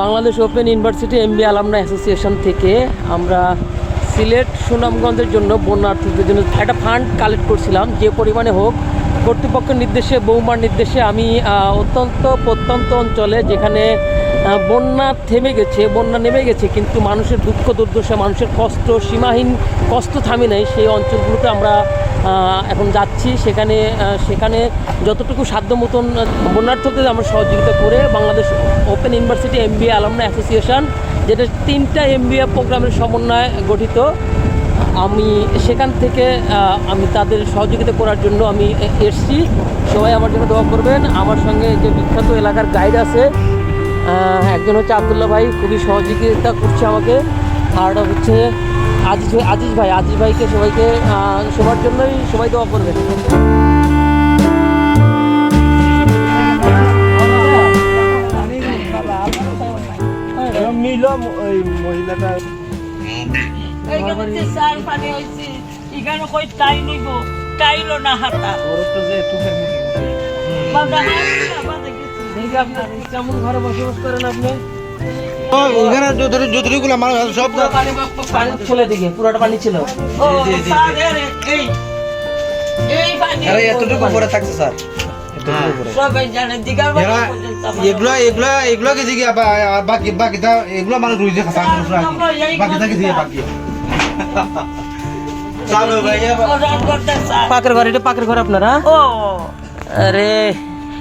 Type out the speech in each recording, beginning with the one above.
Bangladesh open university MBA alumni association থেকে আমরা সিলেট সুনামগঞ্জের জন্য বন্যার্থীদের জন্য একটা ফান্ড কালেক্ট করছিলাম। যে পরিমাণে হোক, কর্তৃপক্ষের নির্দেশে, বৌমার নির্দেশে আমি অত্যন্ত প্রত্যন্ত অঞ্চলে যেখানে বন্যা থেমে গেছে, বন্যা নেমে গেছে, কিন্তু মানুষের দুঃখ, দুর্দশা, মানুষের কষ্ট, সীমাহীন কষ্ট থামে নাই। সেই অঞ্চলগুলোতে আমরা এখন যাচ্ছি। সেখানে সেখানে যতটুকু সাধ্য মতন বন্যার্থদের আমরা সহযোগিতা করে Bangladesh open university MBA alumni association যেটা তিনটা এমবিএ প্রোগ্রামের সমন্বয়ে গঠিত, আমি সেখান থেকে আমি তাদের সহযোগিতা করার জন্য আমি এ- এসছি। সবাই আমার জন্য দোয়া করবেন। আমার সঙ্গে যে বিখ্যাত এলাকার গাইড আছে একজন হচ্ছে আবদুল্লাহ ভাই খুবই সহযোগিতা করছে আমাকে। আর হচ্ছে আজিজ ভাই আজিজ ভাই আজিজ ভাইকে সবাইকে সবার জন্যই সবাই দোয়া করবেন। ওই মহিলাটা। এখানে কই টাই নিব টাইলো না হাতা। বাবা হাত না, বাবা আপনার কেমন ঘরে বসবাস করেন আপনি? ওখানে যতটুকু যতটুকু আমার সব পানি পানি ছিল দিকে পুরোটা পানি ছিল। ও, স্যার, এর এই এই পানি। আরে এতটুকু থাকছে স্যার। এগুলা এগুলা এগুলা কিছু বাকি বাকি তা এগুলা মানে রুইছে বাকি। পাকের ঘর এটা পাকের ঘর আপনারা ও। আরে।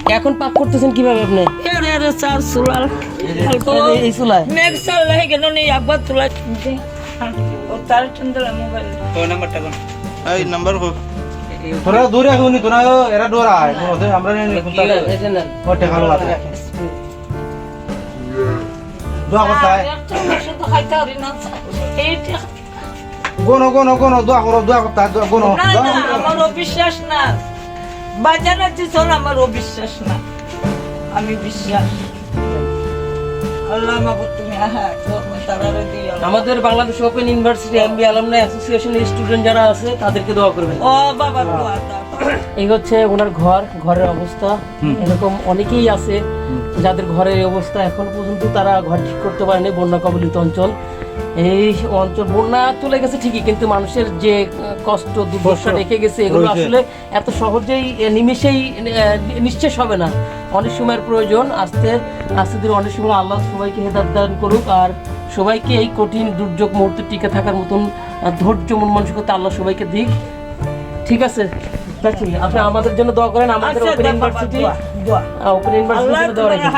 এখন পাক করতেছেন কীভাবে আপনি? এর এর এই- চুলায়। মেঘ সাল লাগে কেন নেই? একবার তুলা ও তার চন্দ্রা মোবাইল। ওই নাম্বারটা কোন? এই নাম্বার তোরা দূরে এখন তোরা এরা ডোরা আমরা এই যে নেন। ভালো আছে। দোয়া করতে হয় শুধু খাইতে পারি না। স্যার। এইটা গোনো গোনো গোনো দোয়া করো দোয়া করতে হয় গোনো। না না আমার অবিশ্বাস না। বাজার আছে চল আমার অবিশ্বাস না। আমি বিশ্বাস। আল্লাহ আমাকে তুমি আহা তারারে দিও। আমাদের বাংলাদেশ ওপেন ইউনিভার্সিটি এমবি অ্যাসোসিয়েশনের স্টুডেন্ট যারা আছে তাদেরকে দোয়া করবেন। ও বাবা দোয়া এই হচ্ছে ওনার ঘর ঘরের অবস্থা। এরকম অনেকেই আছে যাদের ঘরের অবস্থা এখন পর্যন্ত তারা ঘর ঠিক করতে পারেনি বন্যা কবলিত অঞ্চল। এই অঞ্চল বন্যা চলে গেছে ঠিকই কিন্তু মানুষের যে কষ্ট দুর্দশা রেখে গেছে এগুলো আসলে এত সহজেই নিমেষেই নিঃশেষ হবে না। অনেক সময়ের প্রয়োজন আস্তে আস্তে ধীরে অনেক সময় আল্লাহ সবাইকে হেদাত দান করুক আর সবাইকে এই কঠিন দুর্যোগ মুহূর্তে টিকে থাকার মতন ধৈর্য মন মানসিকতা আল্লাহ সবাইকে দিক। ঠিক আছে? দেখি আপনি আমাদের জন্য দোয়া করেন আমাদের ওপেন দোয়া ইউনিভার্সিটি। ওপেন ইউনিভার্সিটি দোয়া রাখেন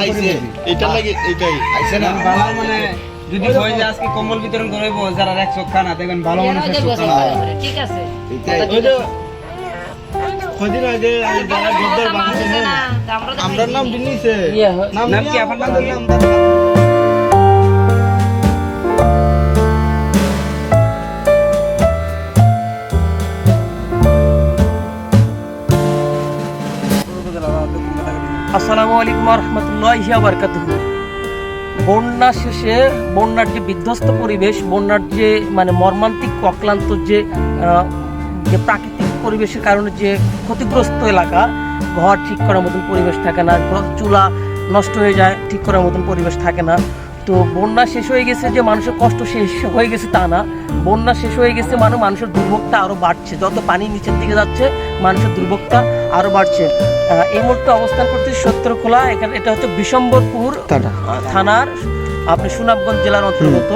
আইছে। এটা লাগে এটাই। আইছে না? ভালো মানে যদি হয় যে আজকে কম্বল বিতরণ করব যারা এক চোখ খানা দেখবেন ভালো মানুষ চোখ খানা ঠিক আছে। ওই যে কদিন আগে আমি যারা গদ্দার বানাইছে আমরা নাম দিনিছে ইয়ে নাম কি আপনার নাম আসসালামু আলাইকুম রহমতুল্লাহ বারকাতুহ বন্যা শেষে বন্যার যে বিধ্বস্ত পরিবেশ, বন্যার যে মানে মর্মান্তিক, অক্লান্ত যে যে প্রাকৃতিক পরিবেশের কারণে যে ক্ষতিগ্রস্ত এলাকা, ঘর ঠিক করার মতন পরিবেশ থাকে না চুলা নষ্ট হয়ে যায়, ঠিক করার মতন পরিবেশ থাকে না। তো বন্যা শেষ হয়ে গেছে যে মানুষের কষ্ট শেষ হয়ে গেছে তা না। বন্যা শেষ হয়ে গেছে মানে মানুষের দুর্ভোগটা আরও বাড়ছে। যত পানি নিচের দিকে যাচ্ছে মানুষের দুর্ভোগটা আরও বাড়ছে। এই মুহূর্তে অবস্থান করছে সত্যরখোলা। এখানে এটা হচ্ছে বিশম্বরপুর থানার আপনি সুনামগঞ্জ জেলার অন্তর্গত।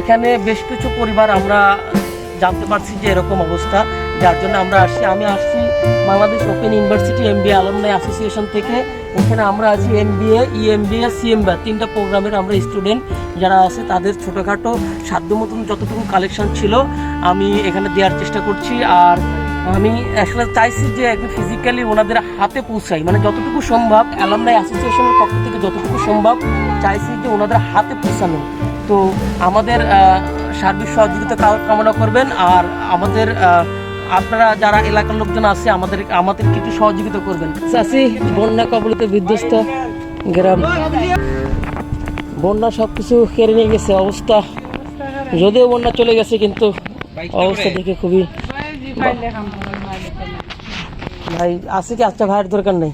এখানে বেশ কিছু পরিবার আমরা জানতে পারছি যে এরকম অবস্থা। যার জন্য আমরা আসছি। আমি আসছি Bangladesh open university MBA alumni association থেকে। এখানে আমরা আছি এমবিএ ইএমবিএ সিএমবিএ তিনটা প্রোগ্রামের আমরা স্টুডেন্ট যারা আছে, তাদের ছোটোখাটো সাধ্য মতন যতটুকু কালেকশন ছিল, আমি এখানে দেওয়ার চেষ্টা করছি। আর আমি আসলে চাইছি যে একটু ফিজিক্যালি ওনাদের হাতে পৌঁছাই। মানে যতটুকু সম্ভব অ্যালামনাই অ্যাসোসিয়েশনের পক্ষ থেকে যতটুকু সম্ভব চাইছি যে ওনাদের হাতে পৌঁছানো। তো আমাদের সার্বিক সহযোগিতা কামনা করবেন। আর আমাদের আপনারা যারা এলাকার লোকজন আছে আমাদের আমাদেরকে একটু সহযোগিতা করবেন। চাষি বন্যা কবলিত বিধ্বস্ত গ্রাম। বন্যা সব কিছু কেড়ে নিয়ে গেছে অবস্থা। যদিও বন্যা চলে গেছে কিন্তু অবস্থা দেখে খুবই ভাই আছে কি? আচ্ছা ভাইয়ের দরকার নেই।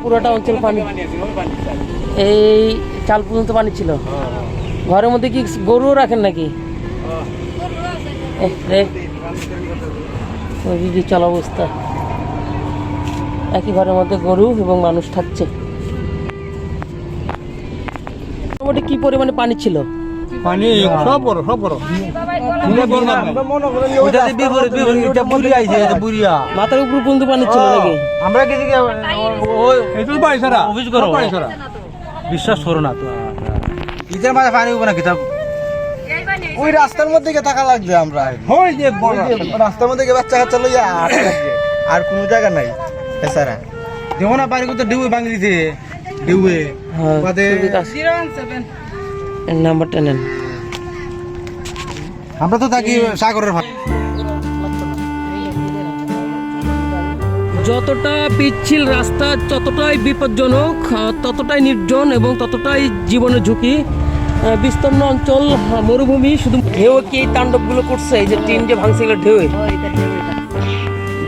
পুরোটা অঞ্চল পানি। এই চাল পর্যন্ত পানি ছিল। ঘরের মধ্যে কি গরুও রাখেন নাকি? চল অবস্থা একই ঘরের মধ্যে গরু এবং মানুষ থাকছে। মোটামুটি কি পরিমাণে পানি ছিল? পানি সব বড় সব বড়। ওইটা যে বিপরীত বিপরীত এটা বুড়ি আইছে এটা বুড়িয়া মাথার উপর পর্যন্ত পানি ছিল নাকি? আমরা অফিস করো। বিশ্বাস করো তো পানি না কিতাব ওই রাস্তার মধ্যে গিয়ে থাকা লাগবে আমরা। হয় যে রাস্তার মধ্যে গিয়ে বাচ্চা কাচ্চা লইয়া আর লাগবে। আর কোনো জায়গা নাই এছাড়া দেখো না পানি করতে ডিউয়ে ভাঙি দিছে ডিউয়ে হ্যাঁ নাম্বারটা নেন। আমরা তো থাকি সাগরের ভাগ। যতটা পিচ্ছিল রাস্তা ততটাই বিপজ্জনক ততটাই নির্জন এবং ততটাই জীবনের ঝুঁকি বিস্তীর্ণ অঞ্চল মরুভূমি শুধু ঢেউ কি এই তাণ্ডবগুলো করছে? এই যে টিন যে ভাঙছে এগুলো ঢেউয়ে?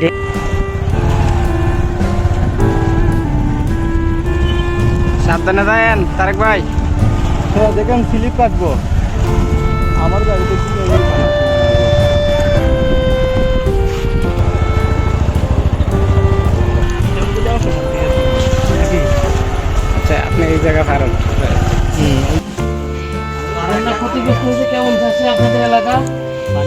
ঢে- সাবধানে যায়েন তারেক ভাই। হ্যাঁ দেখেন স্লিপ কাটবো। আমার গাড়িতে আচ্ছা আপনি এই জায়গা পারেন বন্যা ক্ষতিগ্রস্ত হয়েছে কেমন যাচ্ছে আপনাদের এলাকা? না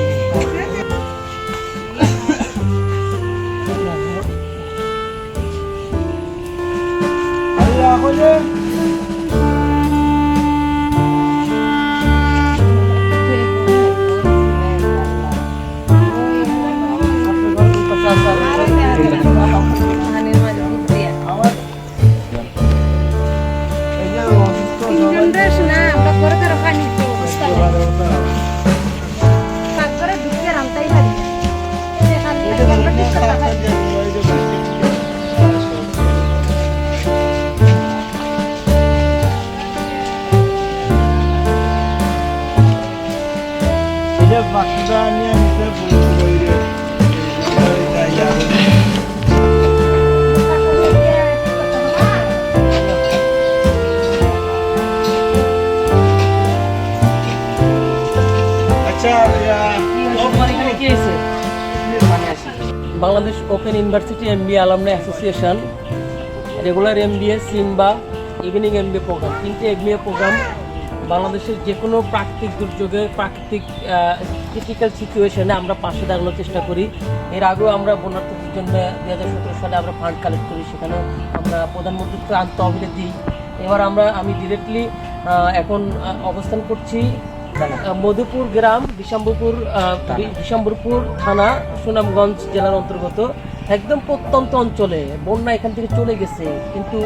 open university MBA alumni association regular MBA Simba evening MBA programme তিনটে এমবিএ প্রোগ্রাম বাংলাদেশের যে কোনো প্রাকৃতিক দুর্যোগে, প্রাকৃতিক ক্রিটিক্যাল সিচুয়েশনে আমরা পাশে দাঁড়ানোর চেষ্টা করি। এর আগেও আমরা বন্যার্থীদের জন্য দু হাজার সতেরো সালে আমরা ফান্ড কালেক্ট করি, সেখানে আমরা প্রধানমন্ত্রীর ত্রাণ তহবিলে দিই। এবার আমরা, আমি ডিরেক্টলি এখন অবস্থান করছি মধুপুর গ্রাম বিশাম্বরপুর বিশাম্বরপুর থানা। সুনামগঞ্জ জেলার অন্তর্গত। একদম প্রত্যন্ত অঞ্চলে বন্যা এখান থেকে চলে গেছে। কিন্তু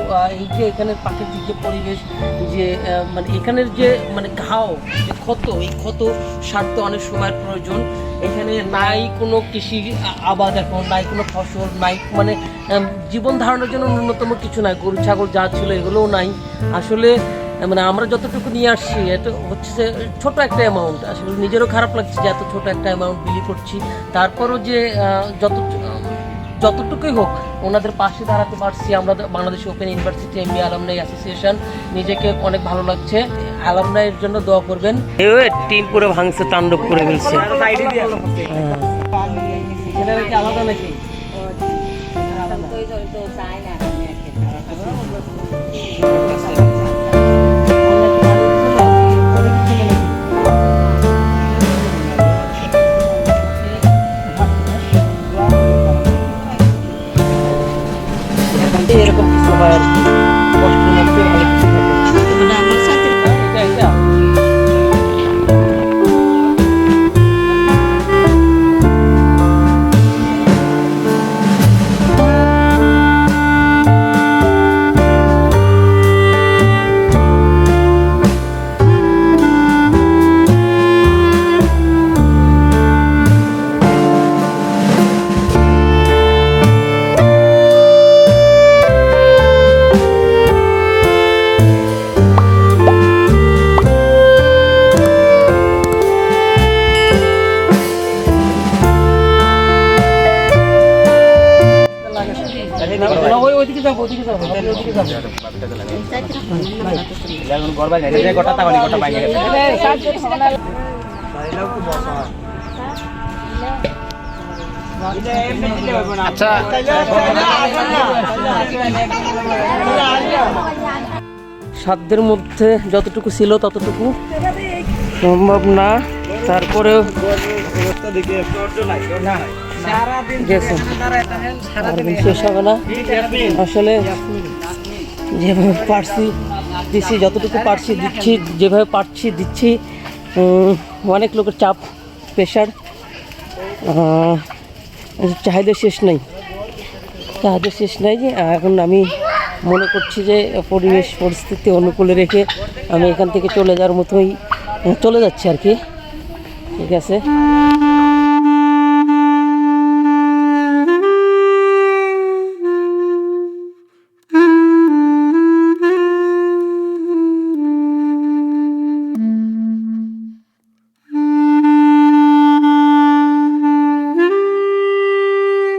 এই যে এখানের প্রাকৃতিক যে পরিবেশ যে মানে এখানের যে মানে ঘাও যে ক্ষত এই ক্ষত সারতে অনেক সময়ের প্রয়োজন। এখানে নাই কোনো কৃষি আবাদ এখন নাই কোনো ফসল নাই মানে জীবন ধারণের জন্য ন্যূনতম কিছু নাই। গরু ছাগল যা ছিল এগুলোও নাই। আসলে মানে আমরা যতটুকু নিয়ে আসছি এটা হচ্ছে যে ছোট একটা অ্যামাউন্ট আসলে নিজেরও খারাপ লাগছে যে এত ছোট একটা অ্যামাউন্ট বিলি করছি। তারপরও যে যত যতটুকুই হোক ওনাদের পাশে দাঁড়াতে পারছি আমরা Bangladesh open university MBA alumni association নিজেকে অনেক ভালো লাগছে। আলামনাইয়ের জন্য দোয়া করবেন। টিম পুরো ভাঙছে তাণ্ডব করে ফেলছে। আলাদা নাকি? এরকম সাধ্যের মধ্যে যতটুকু ছিল ততটুকু সম্ভব না। না। আসলে যেভাবে পারছি দিচ্ছি, যতটুকু পারছি দিচ্ছি, যেভাবে পারছি দিচ্ছি অনেক লোকের চাপ প্রেশার চাহিদা শেষ নেই। চাহিদা শেষ নাই এখন আমি মনে করছি যে, পরিবেশ পরিস্থিতি অনুকূলে রেখে আমি এখান থেকে চলে যাওয়ার মতোই, চলে যাচ্ছি আর কি। ঠিক আছে?